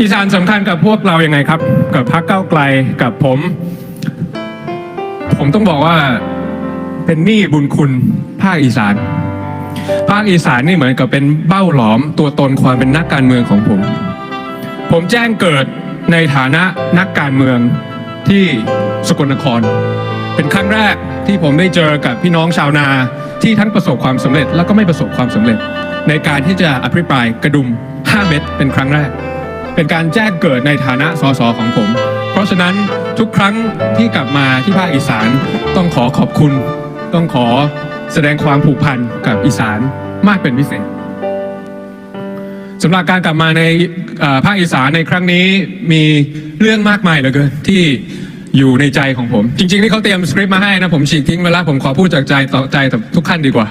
อีสานสำคัญกับพวกเรายังไงครับ กับพรรคก้าวไกลกับผม ผมต้องบอกว่าเป็นหนี้บุญคุณภาคอีสาน ภาคอีสานนี่เหมือนกับเป็นเบ้าหลอมตัวตนความเป็นนักการเมืองของผม ผมแจ้งเกิดในฐานะนักการเมืองที่สกลนคร เป็นครั้งแรกที่ผมได้เจอกับพี่น้องชาวนาที่ทั้งประสบความสำเร็จ แล้วก็ไม่ประสบความสำเร็จ ในการที่จะอภิปรายกระดุม 5 เม็ดเป็นครั้งแรก เป็นการแจ้งเกิดในฐานะสสของผม เพราะฉะนั้นทุกครั้งที่กลับมาที่ภาคอีสานต้องขอขอบคุณ ต้องขอแสดงความผูกพันกับอีสานมากเป็นพิเศษสำหรับการกลับมาในภาคอีสานในครั้งนี้มีเรื่องมากมายเหลือเกินที่อยู่ในใจของผม จริง ๆ ที่เขาเตรียมสคริปต์มาให้นะผมฉีกทิ้งไปแล้วผมขอพูดจากใจต่อใจกับทุกท่านดีกว่า